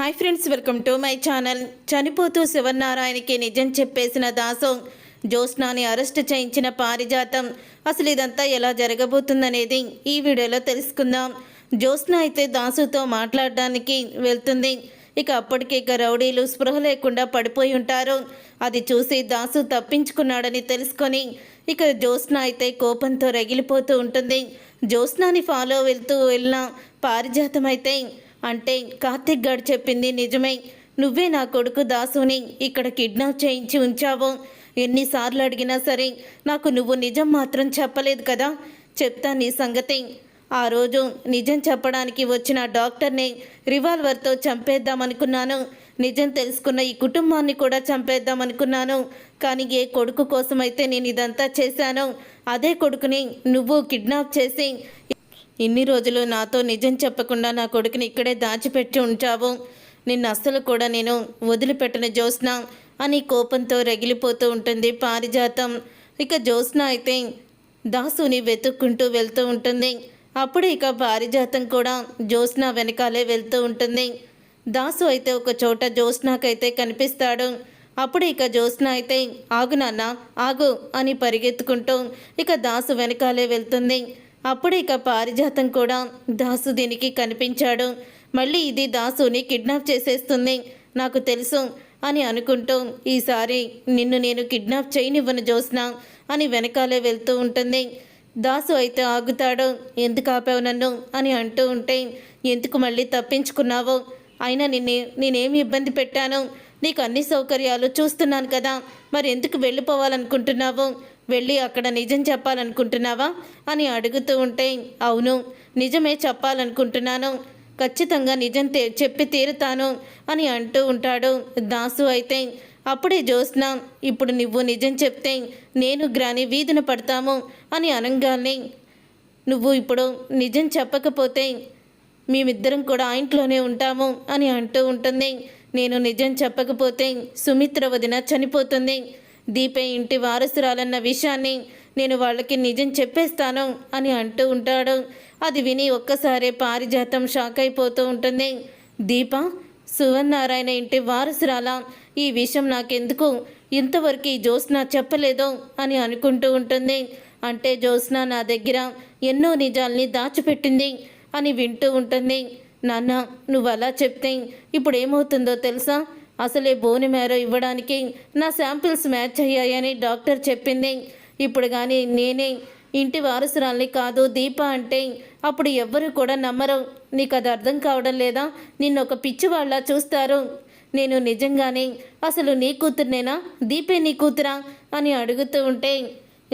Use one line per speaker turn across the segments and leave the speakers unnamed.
Hi friends welcome to my channel. చనిపోతూ శివనారాయణకి నిజం చెప్పేసిన దాసం జ్యోత్స్నాని అరెస్ట్ చేయించిన పారిజాతం. అసలు ఇదంతా ఎలా జరగబోతుందనేది ఈ వీడియోలో తెలుసుకుందాం. జ్యోత్స్న అయితే దాసుతో మాట్లాడడానికి వెళ్తుంది. ఇక అప్పటికి ఇక రౌడీలు స్పృహ లేకుండా పడిపోయి ఉంటారు. అది చూసి దాసు తప్పించుకున్నాడని తెలుసుకొని ఇక జ్యోత్స్న అయితే కోపంతో రగిలిపోతూ ఉంటుంది. జ్యోత్స్నాని ఫాలో వెళ్తూ వెళ్ళిన పారిజాతం అయితే అంటే కార్తిక్ గారు చెప్పింది నిజమే. నువ్వే నా కొడుకు దాసుని ఇక్కడ కిడ్నాప్ చేయించి ఉంచావు. ఎన్నిసార్లు అడిగినా సరే నాకు నువ్వు నిజం మాత్రం చెప్పలేదు కదా. చెప్తా నీ సంగతి. ఆ రోజు నిజం చెప్పడానికి వచ్చిన డాక్టర్ని రివాల్వర్తో చంపేద్దామనుకున్నాను. నిజం తెలుసుకున్న ఈ కుటుంబాన్ని కూడా చంపేద్దామనుకున్నాను. కానీ ఏ కొడుకు కోసమైతే నేను ఇదంతా చేశాను అదే కొడుకుని నువ్వు కిడ్నాప్ చేసి ఇన్ని రోజులు నాతో నిజం చెప్పకుండా నా కొడుకుని ఇక్కడే దాచిపెట్టి ఉంచావు నిన్ను అస్సలు కూడా నేను వదిలిపెట్టిన జ్యోత్స్న అని కోపంతో రగిలిపోతూ ఉంటుంది పారిజాతం. ఇక జ్యోత్స్న అయితే దాసుని వెతుక్కుంటూ వెళ్తూ ఉంటుంది. అప్పుడు ఇక పారిజాతం కూడా జ్యోత్స్న వెనకాలే వెళ్తూ ఉంటుంది. దాసు అయితే ఒక చోట జ్యోత్స్నాకైతే కనిపిస్తాడు. అప్పుడు ఇక జ్యోత్స్న అయితే ఆగు నాన్న ఆగు అని పరిగెత్తుకుంటూ ఇక దాసు వెనకాలే వెళ్తుంది. అప్పుడు ఇక పారిజాతం కూడా దాసు దీనికి కనిపించాడు. మళ్ళీ ఇది దాసుని కిడ్నాప్ చేసేస్తుంది. నాకు తెలుసు అని అనుకుంటూ ఈసారి నిన్ను నేను కిడ్నాప్ చేయనివ్వను జ్యోత్స్న అని వెనకాలే వెళ్తూ ఉంటుంది. దాసు అయితే ఆగుతాడు. ఎందుకు ఆపావు నన్ను అని అంటూ ఉంటే ఎందుకు మళ్ళీ తప్పించుకున్నావు? అయినా నిన్నే నేనేమి ఇబ్బంది పెట్టాను? నీకు అన్ని సౌకర్యాలు చూస్తున్నాను కదా. మరి ఎందుకు వెళ్ళిపోవాలనుకుంటున్నావు? వెళ్ళి అక్కడ నిజం చెప్పాలనుకుంటున్నావా అని అడుగుతూ ఉంటే అవును నిజమే చెప్పాలనుకుంటున్నాను. ఖచ్చితంగా నిజం తే చెప్పి తీరుతాను అని అంటూ ఉంటాడు దాసు అయితే. అప్పుడే జ్యోత్స్న ఇప్పుడు నువ్వు నిజం చెప్తే నేను గ్రాని వీధిన పడతాము అని అనగానే నువ్వు ఇప్పుడు నిజం చెప్పకపోతే మేమిద్దరం కూడా ఆ ఇంట్లోనే ఉంటాము అని అంటూ ఉంటుంది. నేను నిజం చెప్పకపోతే సుమిత్ర వదిన చనిపోతుంది. దీపే ఇంటి వారసురాలన్న విషయాన్ని నేను వాళ్ళకి నిజం చెప్పేస్తాను అని అంటూ ఉంటాడు. అది విని ఒక్కసారే పారిజాతం షాక్ అయిపోతూ ఉంటుంది. దీప సువర్ణారాయణ ఇంటి వారసురాలా ఈ విషయం నాకెందుకు? ఇంతవరకు ఈ జ్యోత్స్న చెప్పలేదో అని అనుకుంటూ ఉంటుంది. అంటే జ్యోత్స్న నా దగ్గర ఎన్నో నిజాల్ని దాచిపెట్టింది అని వింటూ ఉంటుంది. నాన్న నువ్వు అలా చెప్తే ఇప్పుడు ఏమవుతుందో తెలుసా? అసలే బోని మేర ఇవ్వడానికి నా శాంపిల్స్ మ్యాచ్ అయ్యాయని డాక్టర్ చెప్పింది. ఇప్పుడు కానీ నేనే ఇంటి వారసురాల్ని కాదు దీప అంటే అప్పుడు ఎవ్వరు కూడా నమ్మరు. నీకు అది అర్థం కావడం లేదా? నిన్ను ఒక పిచ్చివాళ్ళ చూస్తారు. నేను నిజంగానే అసలు నీ కూతురునేనా? దీపే నీ కూతురా? అని అడుగుతూ ఉంటే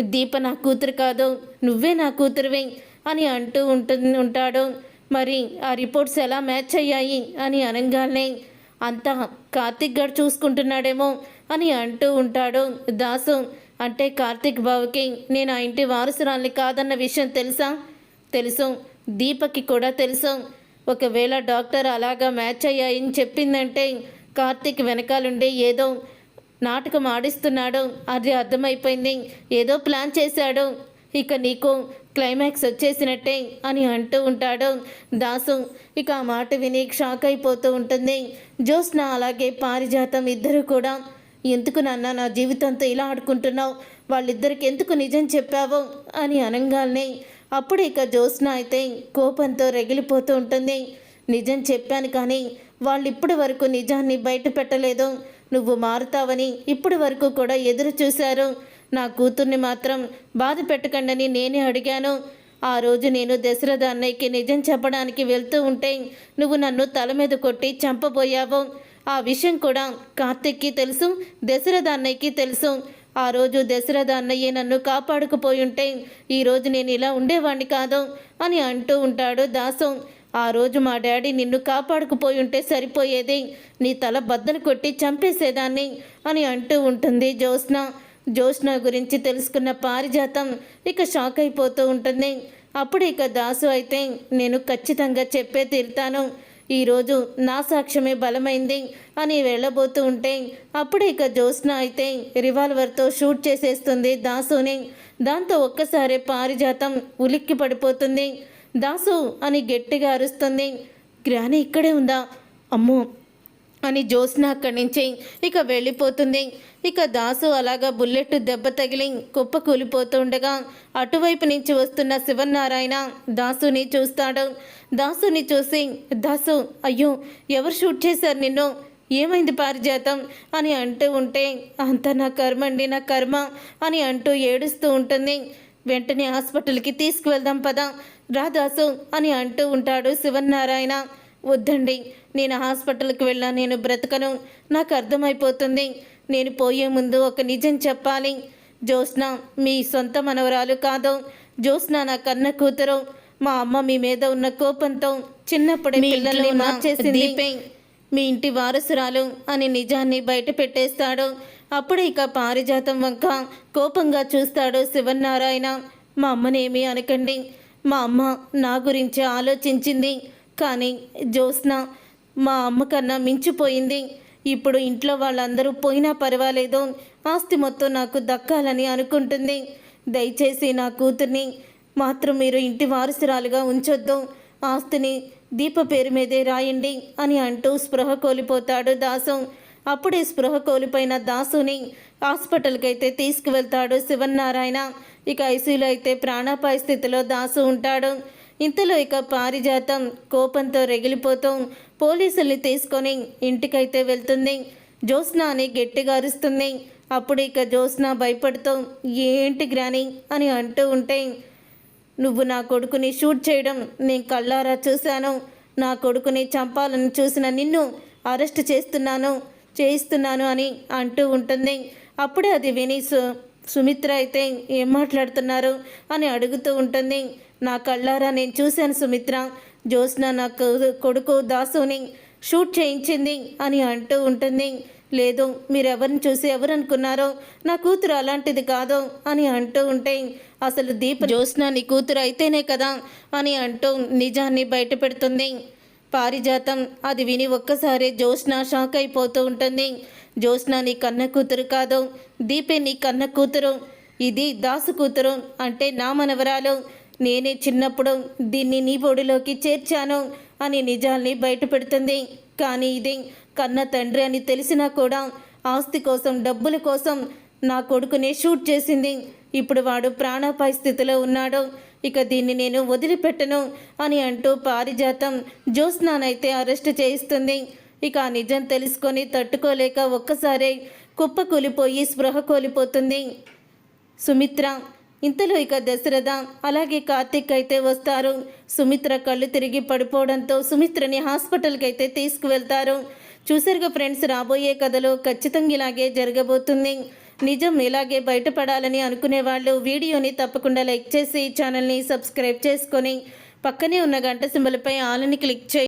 దీప నా కూతురు కాదు నువ్వే నా కూతురువే అని అంటూ ఉంటు ఉంటాడు. మరి ఆ రిపోర్ట్స్ ఎలా మ్యాచ్ అయ్యాయి అని అనగానే అంతా కార్తిక్ గారు చూసుకుంటున్నాడేమో అని అంటూ ఉంటాడు. దాసు అంటే కార్తిక్ బాబుకి నేను ఆ ఇంటి వారసురాల్ని కాదన్న విషయం తెలుసా? తెలుసు. దీపక్కి కూడా తెలుసు. ఒకవేళ డాక్టర్ అలాగా మ్యాచ్ అయ్యాయని చెప్పిందంటే కార్తిక్ వెనకాలండి ఏదో నాటకం ఆడిస్తున్నాడు. అది అర్థమైపోయింది. ఏదో ప్లాన్ చేశాడు. ఇక నీకు క్లైమాక్స్ వచ్చేసినట్టే అని అంటూ ఉంటాడు దాసు. ఇక ఆ మాట విని షాక్ అయిపోతూ ఉంటుంది. జ్యోత్స్న అలాగే పారిజాతం ఇద్దరు కూడా. ఎందుకు నాన్న నా జీవితంతో ఇలా ఆడుకుంటున్నావు? వాళ్ళిద్దరికి ఎందుకు నిజం చెప్పావు? అని అనగానే. అప్పుడు ఇక జ్యోత్స్న అయితే కోపంతో రగిలిపోతూ ఉంటుంది. నిజం చెప్పాను కానీ వాళ్ళు ఇప్పటి వరకు నిజాన్ని బయట పెట్టలేదు. నువ్వు మారుతావని ఇప్పటి వరకు కూడా ఎదురు చూశారు. నా కూతుర్ని మాత్రం బాధ పెట్టకండని నేనే అడిగాను. ఆ రోజు నేను దశరథ అన్నయ్యకి నిజం చెప్పడానికి వెళ్తూ ఉంటే నువ్వు నన్ను తల మీద కొట్టి చంపబోయావు. ఆ విషయం కూడా కార్తిక్కి తెలుసు దశరథ అన్నయ్యకి తెలుసు. ఆ రోజు దశరథ అన్నయ్య నన్ను కాపాడుకుపోయి ఉంటే ఈరోజు నేను ఇలా ఉండేవాణ్ణి కాదు అని అంటూ ఉంటాడు దాసు. ఆ రోజు మా డాడీ నిన్ను కాపాడుకుపోయి ఉంటే సరిపోయేది నీ తల బద్దలు కొట్టి చంపేసేదాన్ని అని అంటూ ఉంటుంది జ్యోత్స్న. జ్యోత్స్న గురించి తెలుసుకున్న పారిజాతం ఇక షాక్ అయిపోతూ ఉంటుంది. అప్పుడు ఇక దాసు అయితే నేను ఖచ్చితంగా చెప్పే తీరుతాను. ఈరోజు నా సాక్ష్యమే బలమైంది అని వెళ్ళబోతూ ఉంటే అప్పుడు ఇక జ్యోత్స్న అయితే రివాల్వర్తో షూట్ చేసేస్తుంది దాసుని. దాంతో ఒక్కసారి పారిజాతం ఉలిక్కి పడిపోతుంది. దాసు అని గట్టిగా అరుస్తుంది గ్రాని ఇక్కడే ఉందా? అమ్మో అని జ్యోత్స్న అక్కడి నుంచి ఇక వెళ్ళిపోతుంది. ఇక దాసు అలాగా బుల్లెట్ దెబ్బ తగిలి కుప్ప కూలిపోతుండగా అటువైపు నుంచి వస్తున్న శివనారాయణ దాసుని చూస్తాడు. దాసుని చూసి దాసు అయ్యో ఎవరు షూట్ చేశారు నిన్ను? ఏమైంది పారిజాతం? అని అంటూ ఉంటే అంత నా కర్మ అండి నా కర్మ అని అంటూ ఏడుస్తూ ఉంటుంది. వెంటనే హాస్పిటల్కి తీసుకువెళ్దాం పదా రాదాసు అని అంటూ ఉంటాడు శివనారాయణ వద్దండి నేను హాస్పిటల్కి వెళ్ళా నేను బ్రతకను. నాకు అర్థమైపోతుంది. నేను పోయే ముందు ఒక నిజం చెప్పాలి. జ్యోత్స్న మీ సొంత మనవరాలు కాదు. జ్యోత్స్న నా కన్న కూతురు. మా అమ్మ మీ మీద ఉన్న కోపంతో చిన్నప్పుడే పిల్లల్ని మార్చేసింది. మీ ఇంటి వారసురాలు అని నిజాన్ని బయట పెట్టేస్తాడు. అప్పుడు ఇక పారిజాతం వంక కోపంగా చూస్తాడు శివనారాయణ మా అమ్మనేమి అనకండి. మా అమ్మ నా గురించి ఆలోచించింది. కానీ జ్యోత్స్న మా అమ్మకన్నా మించిపోయింది. ఇప్పుడు ఇంట్లో వాళ్ళందరూ పోయినా పర్వాలేదు. ఆస్తి మొత్తం నాకు దక్కాలని అనుకుంటుంది. దయచేసి నా కూతుర్ని మాత్రం మీరు ఇంటి వారసురాలుగా ఉంచొద్దు. ఆస్తిని దీప పేరు మీదే రాయండి అని అంటూ స్పృహ కోల్పోతాడు దాసు. అప్పుడే స్పృహ కోల్పోయిన దాసుని హాస్పిటల్కి అయితే తీసుకువెళ్తాడు శివన్నారాయణ. ఇక ఐసీయూలో అయితే ప్రాణాపాయ స్థితిలో దాసు ఉంటాడు. ఇంతలో ఇక పారిజాతం కోపంతో రగిలిపోతూ పోలీసుల్ని తీసుకొని ఇంటికైతే వెళ్తుంది. జ్యోత్స్న అని గట్టిగా అరుస్తుంది. అప్పుడు ఇక జ్యోత్స్న భయపడుతూ ఏంటి గ్రాని? అని అంటూ ఉంటే నువ్వు నా కొడుకుని షూట్ చేయడం నేను కళ్ళారా చూశాను. నా కొడుకుని చంపాలని చూసిన నిన్ను అరెస్ట్ చేస్తున్నాను చేయిస్తున్నాను అని అంటూ ఉంటుంది. అప్పుడే అది విని సు సుమిత్ర అయితే ఏం మాట్లాడుతున్నారు అని అడుగుతూ ఉంటుంది. నా కళ్ళారా నేను చూశాను సుమిత్ర. జ్యోత్స్న నా కొడుకు దాసుని షూట్ చేయించింది అని అంటూ ఉంటుంది. లేదు మీరెవరిని చూసి ఎవరు అనుకున్నారో నా కూతురు అలాంటిది కాదు అని అంటూ ఉంటే అసలు దీప జ్యోత్స్న నీ కూతురు అయితేనే కదా అని అంటూ నిజాన్ని బయట పెడుతుంది. పారిజాతం అది విని ఒక్కసారి జ్యోత్స్న షాక్ అయిపోతూ ఉంటుంది. జ్యోత్స్న నీ కన్న కూతురు కాదు దీపే నీ కన్న కూతురు. ఇది దాసు కూతురు అంటే నా మనవరాలు. నేనే చిన్నప్పుడు దీన్ని నీ ఒడిలోకి చేర్చాను అని నిజాల్ని బయట పెడుతుంది. కానీ ఇది కన్న తండ్రి అని తెలిసినా కూడా ఆస్తి కోసం డబ్బుల కోసం నా కొడుకునే షూట్ చేసింది. ఇప్పుడు వాడు ప్రాణాపాయ స్థితిలో ఉన్నాడు. ఇక దీన్ని నేను వదిలిపెట్టను అని అంటూ పారిజాతం జ్యోత్స్నానైతే అరెస్ట్ చేయిస్తుంది. ఇక ఆ నిజం తెలుసుకొని తట్టుకోలేక ఒక్కసారే కుప్ప కూలిపోయి స్పృహ కోల్పోతుంది. సుమిత్ర ఇంతలో ఇక దశరథ అలాగే కార్తీక్ అయితే వస్తారు. సుమిత్ర కళ్ళు తిరిగి పడిపోవడంతో సుమిత్రని హాస్పిటల్కి అయితే తీసుకువెళ్తారు. చూసారుగా ఫ్రెండ్స్ రాబోయే కథలో ఖచ్చితంగా ఇలాగే జరగబోతుంది. నిజం ఇలాగే బయటపడాలని అనుకునే వాళ్ళు వీడియోని తప్పకుండా లైక్ చేసి ఛానల్ని సబ్స్క్రైబ్ చేసుకొని పక్కనే ఉన్న గంట సింబల్పై ఆలని క్లిక్ చేయి.